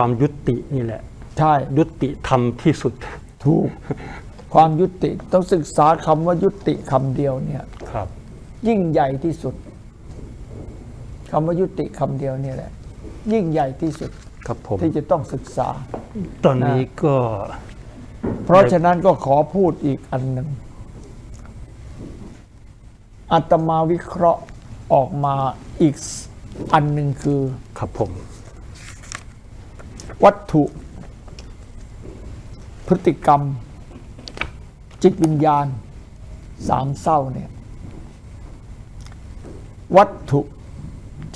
ความยุตินี่แหละ ใช่ ยุติธรรมที่สุดถูก ความยุติต้องศึกษาคำว่ายุติคำเดียวเนี่ย ครับ ยิ่งใหญ่ที่สุดคำว่ายุติคำเดียวเนี่ยแหละ ยิ่งใหญ่ที่สุดครับผมที่จะต้องศึกษา ตอนนี้ก็ เพราะฉะนั้นก็ขอพูดอีกอันหนึ่งอาตมาวิเคราะห์ออกมาอีกอันหนึ่งคือ ครับผม วัตถุ พฤติกรรม จิตวิญญาณ สามเศร้าเนี่ย วัตถุ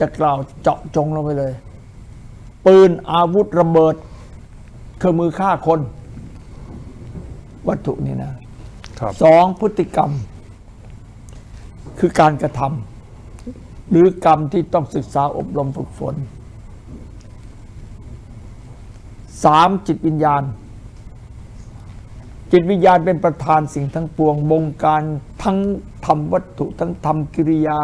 จะกล่าวเจาะจงลงไปเลย ปืนอาวุธระเบิด เครื่องมือฆ่าคน วัตถุนี่นะครับสองพฤติกรรม คือการกระทำหรือกรรมที่ต้องศึกษาอบรมฝึกฝน สามจิตวิญญาณ จิตวิญญาณเป็นประธานสิ่งทั้งปวงบงการทั้งทำวัตถุทั้งทำกิริยา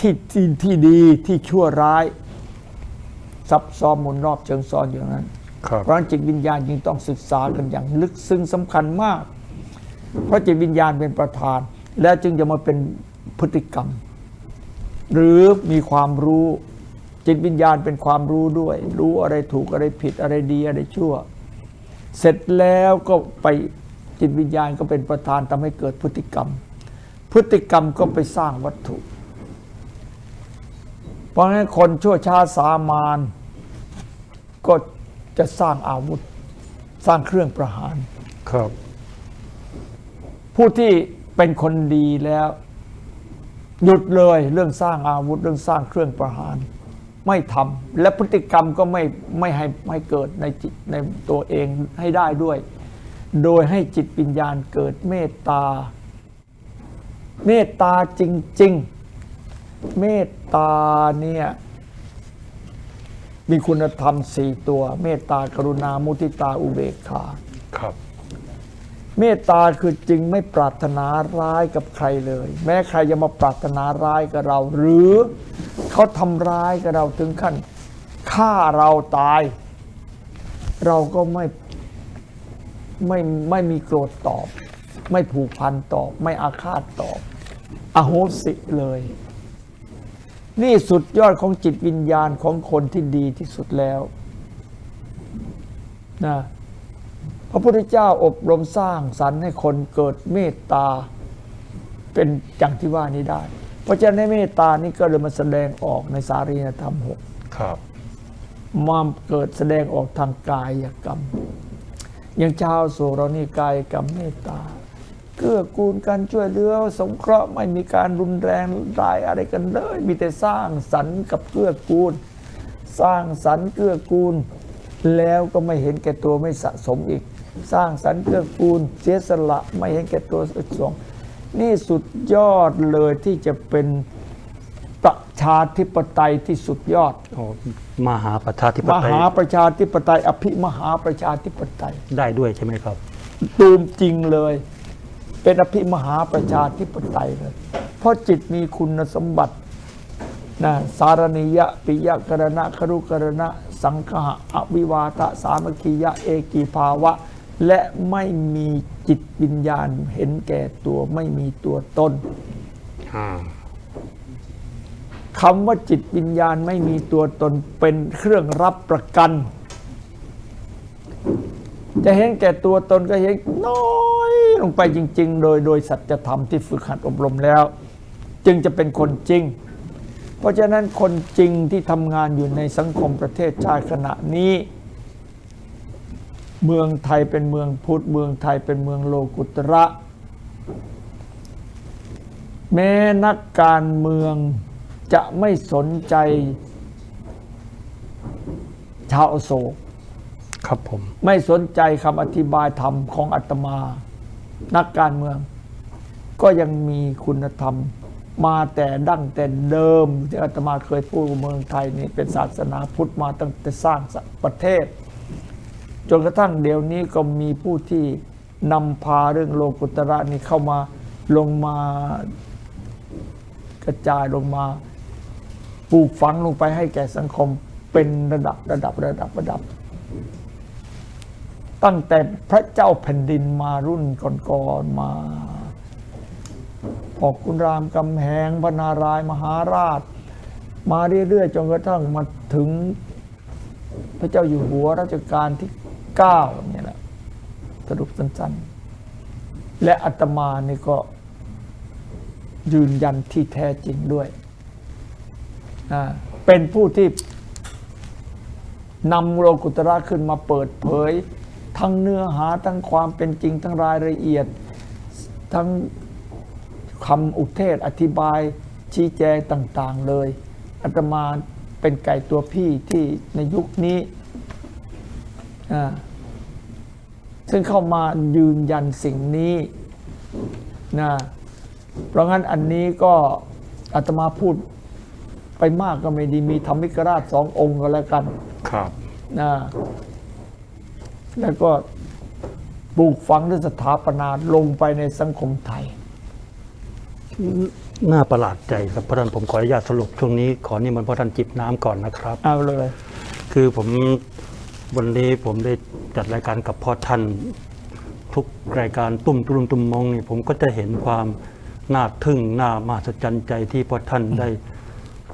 ที่ที่ที่ดีที่ชั่วร้ายซับซ้อนหมุนรอบเชิงซ้อนอยู่นั้นครับเพราะฉะนั้นจิตวิญญาณจึงต้องศึกษากันอย่างลึกซึ้งสำคัญมาก เพราะจิตวิญญาณเป็นประธาน แล้วจึงจะมาเป็นพฤติกรรม หรือมีความรู้ จิตวิญญาณเป็นความรู้ด้วย รู้อะไรถูกอะไรผิดอะไรดีอะไรชั่ว เสร็จแล้วก็ไปจิตวิญญาณก็เป็นประธานทำให้เกิดพฤติกรรม พฤติกรรมก็ไปสร้างวัตถุ เพราะงั้นคนชั่วช้าสามานก็จะสร้างอาวุธ สร้างเครื่องประหารครับ ผู้ที่เป็นคนดีแล้ว หยุดเลยเรื่องสร้างอาวุธเรื่องสร้างเครื่องประหาร ไม่ทำและพฤติกรรมก็ไม่ไม่ให้ไม่เกิดในจิตในตัวเองให้ได้ด้วย โดยให้จิตวิญญาณเกิดเมตตา เมตตาจริง ๆ เมตตาเนี่ยมีคุณธรรมสี่ตัว เมตตากรุณามุทิตาอุเบกขาครับ เมตตาคือจึงไม่ปรารถนาร้ายกับใครเลย แม้ใครจะมาปรารถนาร้ายกับเรา หรือ เขาทำร้ายกับเราถึงขั้นฆ่าเราตาย เราก็ไม่ไม่ไม่มีโกรธตอบ ไม่ผูกพันตอบ ไม่อาฆาตตอบ อโหสิเลย นี่สุดยอดของจิตวิญญาณของคนที่ดีที่สุดแล้วนะพระพุทธเจ้าอบรมสร้างสรรค์ให้คนเกิดเมตตา เป็นอย่างที่ว่านี้ได้ เพราะฉะนั้นในเมตตานี้ก็เลยมาแสดงออกในสารีนธรรมหกครับมาเกิดแสดงออกทางกายกรรม อย่างชาวโสเรานี่กายกรรมเมตตาเกื้อกูลกันช่วยเหลือสงเคราะห์ไม่มีการรุนแรงร้ายอะไรกันเลย มีแต่สร้างสรรค์กับเกื้อกูล สร้างสรรค์เกื้อกูล แล้วก็ไม่เห็นแก่ตัวไม่สะสมอีก สร้างสรรค์เกื้อกูลเสียสละไม่เห็นแก่ตัวสะสม นี่สุดยอดเลยที่จะเป็นประชาธิปไตยที่สุดยอดโอ้มหาประชาธิปมไตยหาประชาธิปไตย อภิมหาประชาธิปไตยได้ด้วยใช่ไหมครับ ตูมจริงเลย เป็นอภิมหาประชาธิปไตยเลยเพราะจิตมีคุณสมบัตินะสารณิยะปิยะกรณะครุกรณะ สังคหะอวิวาทะสามัคคียะ เอกีภาวะ และไม่มีจิตวิญญาณเห็นแก่ตัวไม่มีตัวตนอ่าคำว่าจิตวิญญาณไม่มีตัวตนเป็นเครื่องรับประกัน จะเห็นแก่ตัวตนก็เห็นน้อยลงไปจริง ๆ โดยโดยสัจธรรมที่ฝึกหัดอบรมแล้ว จึงจะเป็นคนจริง เพราะฉะนั้นคนจริงที่ทำงานอยู่ในสังคมประเทศชาติขณะนี้ เมืองไทยเป็นเมืองพุทธเมืองไทยเป็นเมืองโลกุตระ แม้นักการเมืองจะไม่สนใจ ชาวอโศกครับผม ไม่สนใจคำอธิบายธรรมของอาตมา นักการเมือง ก็ยังมีคุณธรรมมาแต่ดั้งแต่เดิมที่อาตมาเคยพูดว่าเมืองไทยนี่เป็นศาสนาพุทธมาตั้งแต่สร้างประเทศ จนกระทั่งเดี๋ยวนี้ก็มีผู้ที่นำพาเรื่องโลกุตระนี่เข้ามาลงมากระจายลงมาปลูกฝังลงไปให้แก่สังคมเป็นระดับระดับระดับระดับ ตั้งแต่พระเจ้าแผ่นดินมารุ่นก่อนๆมาพอกคุณรามกำแหงพระนารายมหาราช มาเรื่อยๆจนกระทั่งมาถึงพระเจ้าอยู่หัวรัชกาลที่ เก้าเนี่ยแหละสรุปสั้นๆ และอาตมานี่ก็ยืนยันที่แท้จริงด้วย เป็นผู้ที่นำโลกุตระขึ้นมาเปิดเผย ทั้งเนื้อหาทั้งความเป็นจริงทั้งรายละเอียด ทั้งคำอุเทศอธิบายชี้แจงต่าง ๆ เลยอาตมาเป็นไก่ตัวพี่ที่ในยุคนี้อ่า ซึ่งเข้ามายืนยันสิ่งนี้นะเพราะงั้นอันนี้ก็อาตมาพูดไปมากก็ไม่ดีมีธรรมิกราชสององค์ก็แล้วกันครับนะแล้วก็ปลูกฝังด้วยสถาปนาลงไปในสังคมไทย น่าประหลาดใจครับพระท่านผมขออนุญาตสรุปช่วงนี้ขอนิมนต์พระท่านจิบน้ำก่อนนะครับ เอาเลย คือผมวันนี้ผมได้ จัดรายการกับพ่อท่านทุกรายการตุ้มตุ้มตุ้มมองนี่ผมก็จะเห็นความน่าทึ่งน่ามหัศจรรย์ใจที่พ่อท่านได้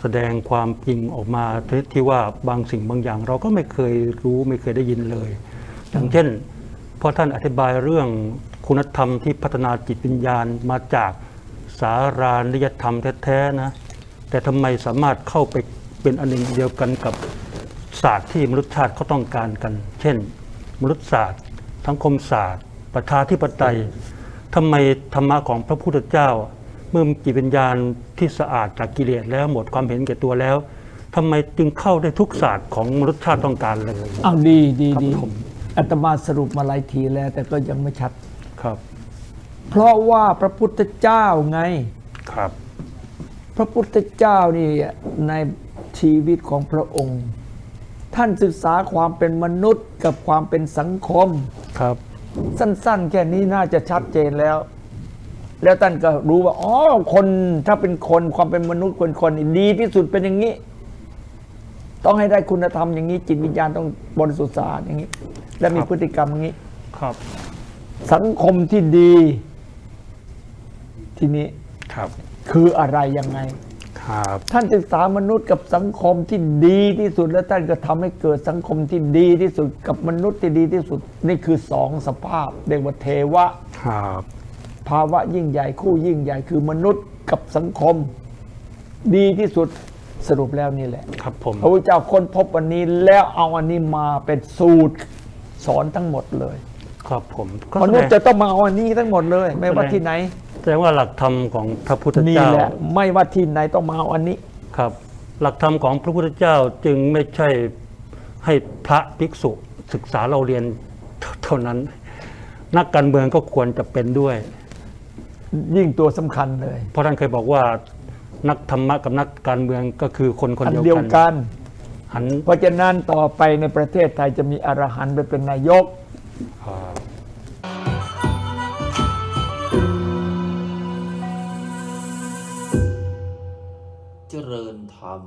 แสดงความจริงออกมาที่ว่าบางสิ่งบางอย่าง เราก็ไม่เคยรู้ไม่เคยได้ยินเลย อย่างเช่นพอท่านอธิบายเรื่องคุณธรรมที่พัฒนาจิตวิญญาณมาจากสารานิยธรรมแท้ๆนะแต่ทำไมสามารถเข้าไปเป็นอันหนึ่งเดียวกันกับศาสตร์ที่มนุษยชาติเขาต้องการกัน เช่น มนุษยศาสตร์สังคมศาสตร์ ประชาธิปไตยทำไมธรรมะของพระพุทธเจ้า เมื่อจิตวิญญาณที่สะอาดจากกิเลสแล้วหมดความเห็นแก่ตัวแล้วทำไมจึงเข้าได้ทุกศาสตร์ของมนุษยชาติต้องการเลยอ้าวดีดีครับดีผมอาตมาสรุปมาหลายทีแล้ว แต่ก็ยังไม่ชัดครับ เพราะว่าพระพุทธเจ้าไงครับ พระพุทธเจ้านี่ในชีวิตของพระองค์ ท่านศึกษาความเป็นมนุษย์กับความเป็นสังคม ครับ สั้น ๆ แค่นี้น่าจะชัดเจนแล้ว แล้วท่านก็รู้ว่าอ๋อคนถ้าเป็นคนความเป็นมนุษย์คนคนนี่ดีที่สุดเป็นอย่างนี้ ต้องให้ได้คุณธรรมอย่างนี้ จิตวิญญาณต้องบริสุทธิ์สะอาดอย่างนี้ และมีพฤติกรรมอย่างนี้ ครับ สังคมที่ดี ทีนี้ครับ คืออะไรยังไง ครับท่านศึกษามนุษย์กับสังคมที่ดีที่สุด และท่านก็ทำให้เกิดสังคมที่ดีที่สุดกับมนุษย์ที่ดีที่สุด นี่คือสองสภาพเรียกว่าเทวะครับภาวะยิ่งใหญ่คู่ยิ่งใหญ่คือมนุษย์กับสังคม ดีที่สุดสรุปแล้วนี่แหละ ครับผมพระพุทธเจ้าค้นพบวันนี้แล้วเอาอันนี้มาเป็นสูตรสอนทั้งหมดเลย ครับผมก็มแสนุดษย์งจะต้องมาเอาอันนี้ทั้งหมดเลย ไม่ว่าแสดงที่ไหน แสดงว่าหลักธรรมของพระพุทธนี่เจ้าแหละไม่ว่าที่ไหนต้องมาเอาอันนี้ ครับ หลักธรรมของพระพุทธเจ้าจึงไม่ใช่ให้พระภิกษุศึกษาเราเรียนเท่านั้น นักการเมืองก็ควรจะเป็นด้วย ยิ่งตัวสำคัญเลยเพราะท่านเคยบอกว่านักธรรมะกับนักการเมืองก็คือคนคนอันเดียวเดียวกัน กัน หันเพราะฉะนั้นต่อไปในประเทศไทยจะมีอรหันต์ไปเป็นนายก อ่า ริญธรรม